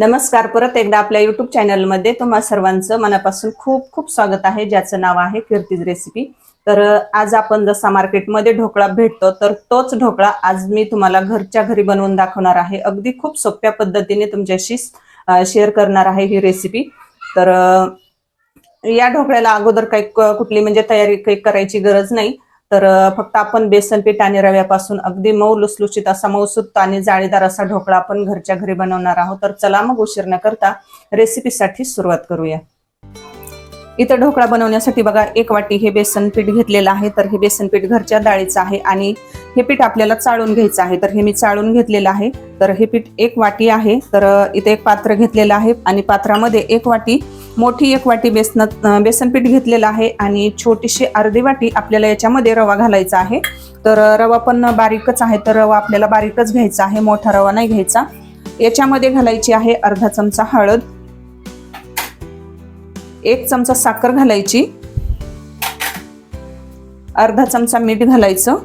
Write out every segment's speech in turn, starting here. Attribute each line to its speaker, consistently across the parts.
Speaker 1: नमस्कार. परत एकदा आपल्या युट्यूब चॅनलमध्ये तुम्हा सर्वांचं मनापासून खूप खूप स्वागत आहे ज्याचं नाव आहे कीर्तीज रेसिपी तर आज आपण जसा मार्केटमध्ये ढोकळा भेटतो तर तोच ढोकळा आज मी तुम्हाला घरच्या घरी बनवून दाखवणार आहे. अगदी खूप सोप्या पद्धतीने तुमच्याशी शेअर करणार आहे ही रेसिपी तर या ढोकळ्याला अगोदर काही कुठली म्हणजे तयारी काही करायची गरज नाही. तर फक्त आपण बेसन पीठ आणि रव्यापासून अगदी मऊ लुसलुशीत असा मऊसूत आणि जाळीदार असा ढोकळा आपण घरच्या घरी बनवणार आहोत. तर चला मग उशीर न करता रेसिपीसाठी सुरुवात करूया. इथं ढोकळा बनवण्यासाठी बघा एक वाटी हे बेसन पीठ घेतलेलं आहे. तर हे बेसन पीठ घरच्या डाळीचं आहे आणि हे पीठ आपल्याला चाळून घ्यायचं आहे. तर हे मी चाळून घेतलेलं आहे. तर हे पीठ एक वाटी आहे. तर इथे एक पात्र घेतलेलं आहे आणि पात्रामध्ये एक वाटी मोठी एक वाटी बेसन बेसनपीठ घेतलेलं आहे आणि छोटीशी अर्धी वाटी आपल्याला याच्यामध्ये रवा घालायचा आहे. तर रवा पण बारीकच आहे तर रवा आपल्याला बारीकच घ्यायचा आहे मोठा रवा नाही घ्यायचा. याच्यामध्ये घालायची आहे अर्धा चमचा हळद एक चमचा साखर घालायची अर्धा चमचा मीठ घालायचं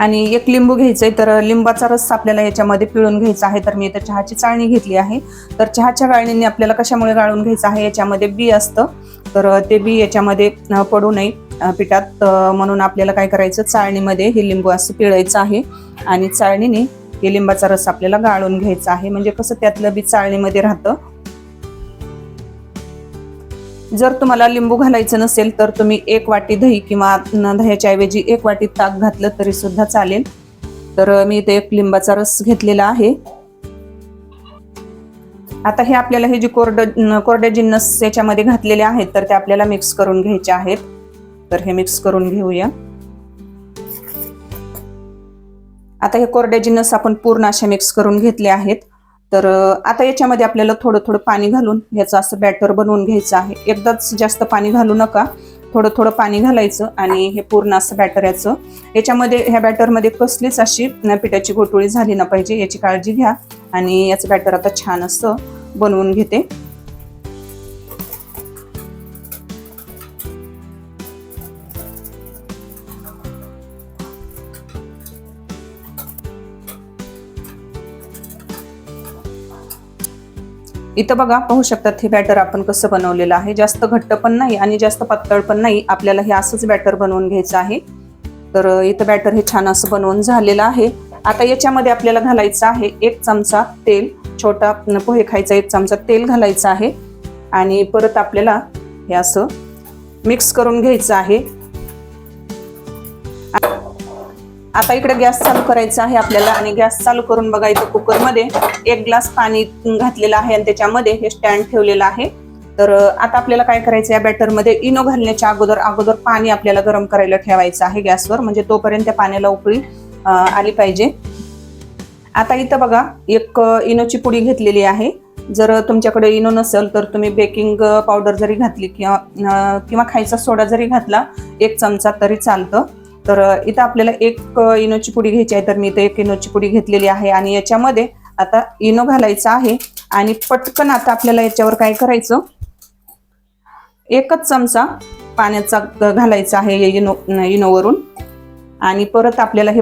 Speaker 1: आणि एक लिंबू घ्यायचंय तर लिंबाचा रस आपल्याला याच्यामध्ये पिळून घ्यायचा आहे तर मी इथं चहाची चाळणी घेतली आहे. तर चहाच्या गाळणीने आपल्याला कशामुळे गाळून घ्यायचं आहे याच्यामध्ये बी असतं. तर ते बी याच्यामध्ये पडू नये पिठात. म्हणून आपल्याला काय करायचं चाळणीमध्ये हे लिंबू असं पिळायचं आहे. आणि चाळणीने हे लिंबाचा रस आपल्याला गाळून घ्यायचा आहे. म्हणजे कसं त्यातलं बी चाळणीमध्ये राहतं. जर तुम्हाला लिंबू घालायचं नसेल तर तुम्ही एक वाटी दही किंवा दह्याच्या ऐवजी एक वाटी ताक घातलं तरी सुद्धा चालेल. तर मी इथे एक लिंबाचा रस घेतलेला आहे. आता हे आपल्याला हे जे कोरड कोरड्या जिन्नस याच्यामध्ये घातलेले आहेत तर ते आपल्याला मिक्स करून घ्यायचे आहेत. तर हे मिक्स करून घेऊया. आता हे कोरड्या जिन्नस आपण पूर्ण असे मिक्स करून घेतले आहेत. तर आता याच्यामध्ये आपल्याला थोडं थोडं पाणी घालून याचं असं बॅटर बनवून घ्यायचं आहे. एकदाच जास्त पाणी घालू नका. थोडं थोडं पाणी घालायचं आणि हे पूर्ण असं बॅटर याचं. याच्यामध्ये ह्या बॅटरमध्ये कसलीच अशी पिठाची गोटोळी झाली ना पाहिजे याची काळजी घ्या. आणि याचं बॅटर आता छान असं बनवून घेते. इथं बघा पाहू शकतात हे बॅटर आपण कसं बनवलेलं आहे. जास्त घट्ट पण नाही आणि जास्त पातळ पण नाही. आपल्याला हे असंच बॅटर बनवून घ्यायचं आहे. तर इथं बॅटर हे छान असं बनवून झालेलं आहे. आता याच्यामध्ये आपल्याला घालायचं आहे एक चमचा तेल छोटा पोहे खायचा एक चमचा तेल घालायचं आहे. आणि परत आपल्याला हे असं मिक्स करून घ्यायचं आहे. आता इकडे गॅस चालू करायचा आहे आपल्याला आणि गॅस चालू करून बघा इथं कुकरमध्ये एक ग्लास पाणी घातलेलं आहे आणि त्याच्यामध्ये हे स्टँड ठेवलेलं आहे. तर आता आपल्याला काय करायचं या बॅटरमध्ये इनो घालण्याच्या अगोदर अगोदर पाणी आपल्याला गरम करायला ठेवायचं आहे गॅसवर म्हणजे तोपर्यंत त्या पाण्याला उकळी आली पाहिजे. आता इथं बघा एक इनोची पुडी घेतलेली आहे. जर तुमच्याकडे इनो नसेल तर तुम्ही बेकिंग पावडर जरी घातली किंवा किंवा खायचा सोडा जरी घातला एक चमचा तरी चालतं. तर इथं आपल्याला एक इनोची पुडी घ्यायची आहे. तर मी इथं एक इनोची पुडी घेतलेली आहे आणि याच्यामध्ये आता इनो घालायचा आहे आणि पटकन आता आपल्याला याच्यावर काय करायचं? एकच चमचा पाण्याचा घालायचा आहे इनो इनोवरून. आणि परत आपल्याला हे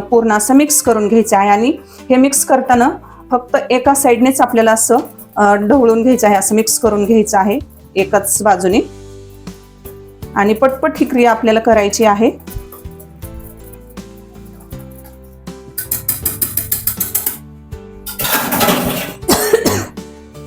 Speaker 1: पूर्ण असं मिक्स करून घ्यायचं आहे आणि हे मिक्स करताना फक्त एका साईडनेच आपल्याला असं ढवळून घ्यायचं आहे. असं मिक्स करून घ्यायचं आहे. एकाच बाजूने. आणि पटपट ही क्रिया आपल्याला करायची आहे.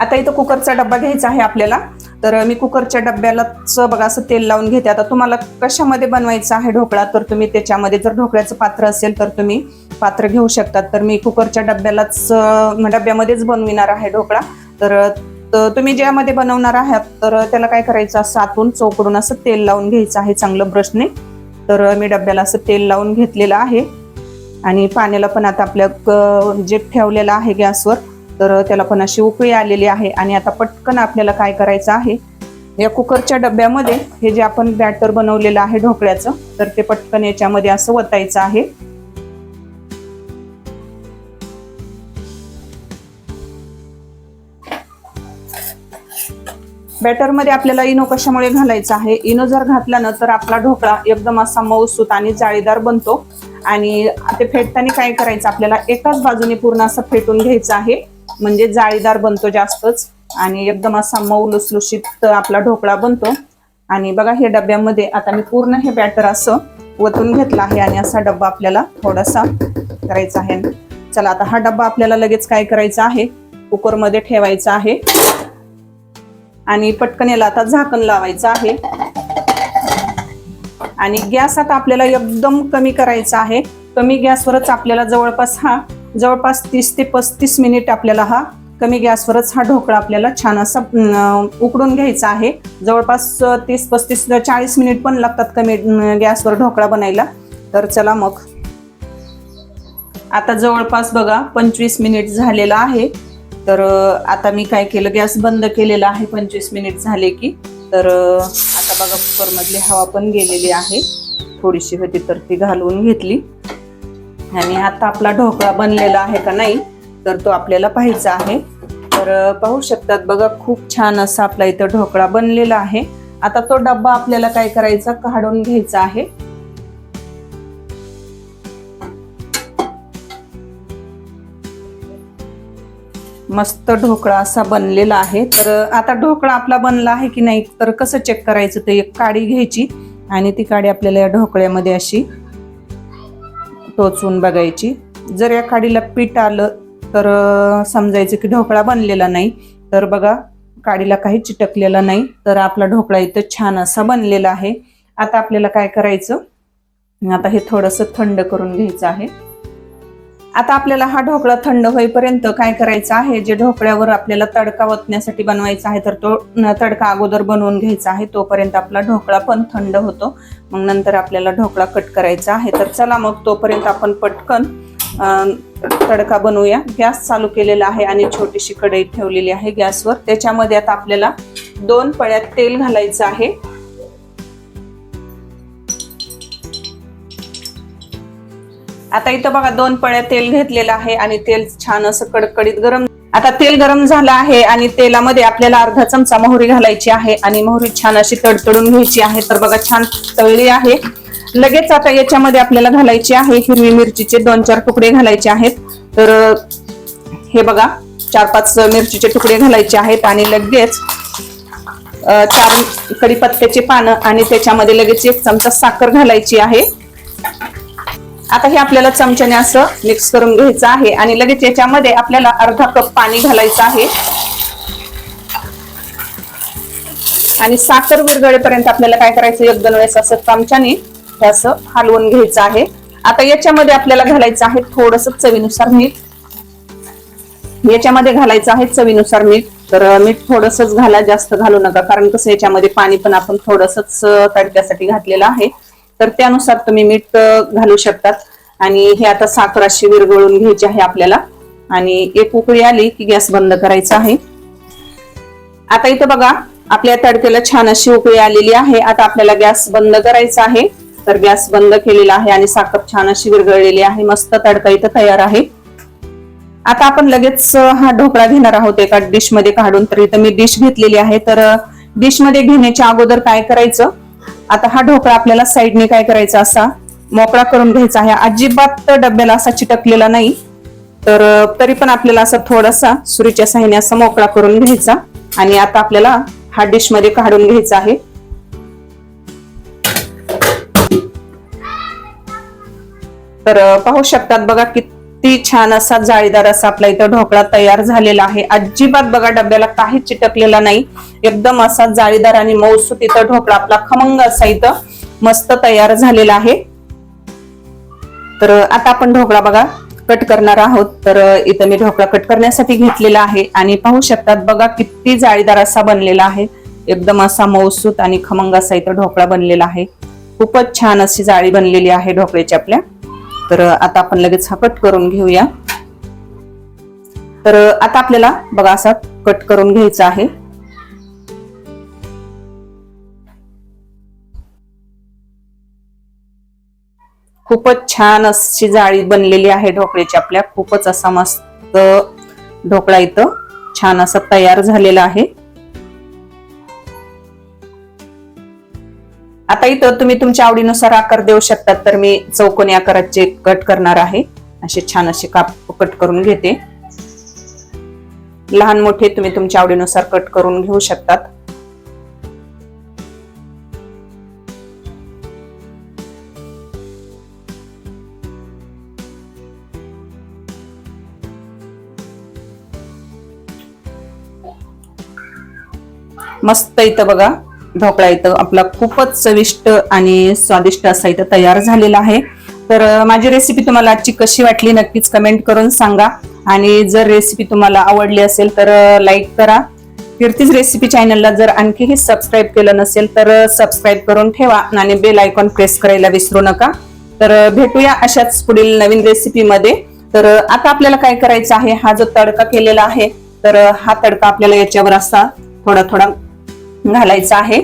Speaker 1: आता इथं कुकरचा डब्बा घ्यायचा आहे आपल्याला. तर मी कुकरच्या डब्यालाच बघा असं तेल लावून घेते. आता तुम्हाला कशामध्ये बनवायचं आहे ढोकळा? तर तुम्ही त्याच्यामध्ये जर ढोकळ्याचं पात्र असेल तर तुम्ही पात्र घेऊ शकतात. तर मी कुकरच्या डब्यालाच डब्यामध्येच बनविणार आहे ढोकळा. तर तुम्ही ज्यामध्ये बनवणार आहात तर त्याला काय करायचं? असं आतून चौकडून असं तेल लावून घ्यायचं आहे चांगलं ब्रशने. तर मी डब्याला असं तेल लावून घेतलेलं आहे. आणि पाण्याला पण आता आपल्या क- जे ठेवलेलं आहे गॅसवर तर त्याला पण अशी उकळी आलेली आहे. आणि आता पटकन आपल्याला काय करायचं आहे? या कुकरच्या डब्यामध्ये हे जे आपण बॅटर बनवलेलं आहे ढोकळ्याचं तर ते पटकन याच्यामध्ये असं वतायचं आहे. बॅटरमध्ये आपल्याला इनो कशामुळे घालायचा आहे? इनो जर घातला ना तर आपला ढोकळा एकदम असा मऊसूत आणि जाळीदार बनतो. आणि ते फेटताना काय करायचं? आपल्याला एकाच बाजूने पूर्ण असं फेटून घ्यायचं आहे. म्हणजे जाळीदार बनतो जास्तच. आणि एकदम असा मऊ लुसलुशीत आपला ढोकळा बनतो. आणि बघा हे डब्यामध्ये आता मी पूर्ण हे बॅटर असं वतून घेतला आहे आणि असा डब्बा आपल्याला थोडासा करायचा आहे. चला आता हा डब्बा आपल्याला लगेच काय करायचा आहे? कुकरमध्ये ठेवायचा आहे. आणि पटकन याला आता झाकण लावायचं आहे. आणि गॅस आता आपल्याला एकदम कमी करायचा आहे. कमी गॅसवरच आपल्याला जवळपास हा जवळपास तीस ते पस्तीस मिनिट आपल्याला हा कमी गॅसवरच हा ढोकळा आपल्याला छान असा उकडून घ्यायचा आहे. जवळपास तीस पस्तीस चाळीस मिनिट पण लागतात कमी गॅसवर ढोकळा बनायला. तर चला मग. आता जवळपास बघा पंचवीस मिनिट झालेला आहे. तर आता मी काय केलं गॅस बंद केलेला आहे पंचवीस मिनिट झाले की. तर आता बघा कुकरमधली हवा पण गेलेली आहे. थोडीशी होती तर ती घालवून घेतली. आणि आता आपला ढोकळा बनलेला आहे का नाही तर तो आपल्याला पाहायचा आहे. तर पाहू शकतात बघा खूप छान असा आपला इथं ढोकळा बनलेला आहे. आता तो डब्बा आपल्याला काय करायचा काढून घ्यायचा आहे. मस्त ढोकळा असा बनलेला आहे. तर आता ढोकळा आपला बनला आहे की नाही तर कसं चेक करायचं ते एक काडी घ्यायची आणि ती काडी आपल्याला या ढोकळ्यामध्ये अशी टोचून बघायची. जर या काडीला पीठ आलं तर समजायचं की ढोकळा बनलेला नाही. तर बघा काडीला काही चिटकलेला नाही. तर आपला ढोकळा इथं छान असा बनलेला आहे. आता आपल्याला काय करायचं? आता हे थोडंसं थंड करून घ्यायचं आहे. आता आपल्याला हा ढोकळा थंड होईपर्यंत काय करायचं आहे? जे ढोकळ्यावर आपल्याला तडका ओतण्यासाठी बनवायचा आहे तर तो न- तडका अगोदर बनवून घ्यायचा आहे. तोपर्यंत आपला ढोकळा पण थंड होतो. मग नंतर आपल्याला ढोकळा कट करायचा आहे. तर चला मग तोपर्यंत आपण पटकन तडका बनवूया. गॅस चालू केलेला आहे आणि छोटीशी कढई ठेवलेली आहे गॅसवर. त्याच्यामध्ये आता आपल्याला दोन पळ्यात तेल घालायचं आहे. आता इथं बघा दोन पळ्या तेल घेतलेलं आहे आणि तेल छान असं कडकडीत गरम आता तेल गरम झालं आहे आणि तेलामध्ये आपल्याला अर्धा चमचा मोहरी घालायची आहे आणि मोहरी छान अशी तडतडून घ्यायची आहे. तर बघा छान तळली आहे. लगेच आता याच्यामध्ये आपल्याला घालायची आहे हिरवी मिरचीचे दोन चार तुकडे घालायचे आहेत. तर हे बघा चार पाच मिरचीचे तुकडे घालायचे आहेत आणि लगेच चार कडीपत्त्याचे पानं आणि त्याच्यामध्ये लगेच एक चमचा साखर घालायची आहे. आता हे आपल्याला चमच्याने असं मिक्स करून घ्यायचं आहे आणि लगेच याच्यामध्ये आपल्याला अर्धा कप पाणी घालायचं आहे. आणि साखर विरगळेपर्यंत आपल्याला काय करायचं? एक दोन वेळेस असं चमच्याने हे असं हलवून घ्यायचं आहे. आता याच्यामध्ये आपल्याला घालायचं आहे थोडस चवीनुसार मीठ. याच्यामध्ये घालायचं आहे चवीनुसार मीठ. तर मीठ थोडस घाला जास्त घालू नका कारण कसं याच्यामध्ये पाणी पण आपण थोडसच तडक्यासाठी घातलेलं आहे. तर त्यानुसार तुम्ही मीठ घालू शकतात. आणि हे आता साखर अशी विरघळून घ्यायची आहे आपल्याला. आणि एक उकळी आली की गॅस बंद करायचा आहे. आता इथं बघा आपल्या तडकेला छान अशी उकळी आलेली आहे. आता आपल्याला गॅस बंद करायचा आहे. तर गॅस बंद केलेला आहे आणि साखर छान अशी विरघळलेली आहे. मस्त तडका इथं तयार आहे. आता आपण लगेच हा ढोकळा घेणार आहोत एका डिशमध्ये काढून. तर इथं मी डिश घेतलेली आहे. तर डिशमध्ये घेण्याच्या अगोदर काय करायचं? आता हा ढोकळा आपल्याला साईडने काय करायचा असा? मोकळा करून घ्यायचा आहे. अजिबात डब्याला असा चिटकलेला नाही. तर तरी पण आपल्याला असा थोडासा सुरीच्या साह्याने असा मोकळा करून घ्यायचा. आणि आता आपल्याला हा डिशमध्ये काढून घ्यायचा आहे. तर पाहू शकतात बघा किती छान असा जाळीदार असा आपला इथं ढोकळा तयार झालेला आहे. अजिबात बघा डब्याला काहीच चिटकलेला नाही. एकदम असा जाळीदार आणि मौसूत इथं ढोकळा आपला खमंग असा इथं मस्त तयार झालेला आहे. तर आता आपण ढोकळा बघा कट करणार आहोत. तर इथं मी ढोकळा कट करण्यासाठी घेतलेला आहे. आणि पाहू शकतात बघा किती जाळीदार असा बनलेला आहे. एकदम असा मौसूत आणि खमंग असा इथं ढोकळा बनलेला आहे. खूपच छान अशी जाळी बनलेली आहे ढोकळ्याची आपल्या. तर आता आपण लगेच हा कट करून घेऊया. तर आता आपल्याला बघा असा कट करून घ्यायचा आहे. खूपच छान अशी जाळी बनलेली आहे ढोकळ्याची. आपल्या खूपच असा मस्त ढोकळा इथं छान असा तयार झालेला आहे. आता इथं तुम्ही तुमच्या आवडीनुसार आकार देऊ शकतात तर मी चौकोनी आकाराचे कट करणार आहे. असे छान असे काप कट करून घेते. लहान मोठे तुम्ही तुमच्या आवडीनुसार कट करून घेऊ शकतात. मस्त इथं बघा. ढोकळा इथं आपला खूपच चविष्ट आणि स्वादिष्ट असा इथं तयार झालेला आहे. तर माझी रेसिपी तुम्हाला आजची कशी वाटली नक्कीच कमेंट करून सांगा. आणि जर रेसिपी तुम्हाला आवडली असेल तर लाईक करा. कीर्तीज रेसिपी चॅनलला जर आणखीही सबस्क्राईब केलं नसेल तर सबस्क्राईब करून ठेवा आणि बेल आयकॉन प्रेस करायला विसरू नका. तर भेटूया अशाच पुढील नवीन रेसिपीमध्ये तर आता आपल्याला काय करायचं आहे? हा जो तडका केलेला आहे तर हा तडका आपल्याला याच्यावर असा थोडा थोडा घालायचा आहे.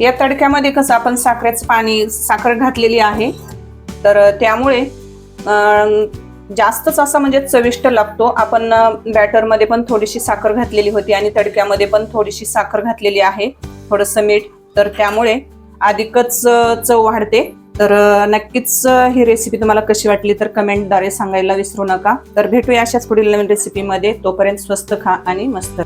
Speaker 1: या तडक्यामध्ये कसं आपण साखरेचं पाणी साखर घातलेली आहे. तर त्यामुळे अं, जास्तच असा म्हणजे चविष्ट लागतो. आपण बॅटरमध्ये पण थोडीशी साखर घातलेली होती आणि तडक्यामध्ये पण थोडीशी साखर घातलेली आहे. थोडंसं मीठ. तर त्यामुळे अधिकच चव वाढते. तर नक्कीच ही रेसिपी तुम्हाला कशी वाटली तर कमेंटद्वारे सांगायला विसरू नका. तर भेटूया अशाच पुढील नवीन रेसिपीमध्ये तोपर्यंत स्वस्त खा आणि मस्त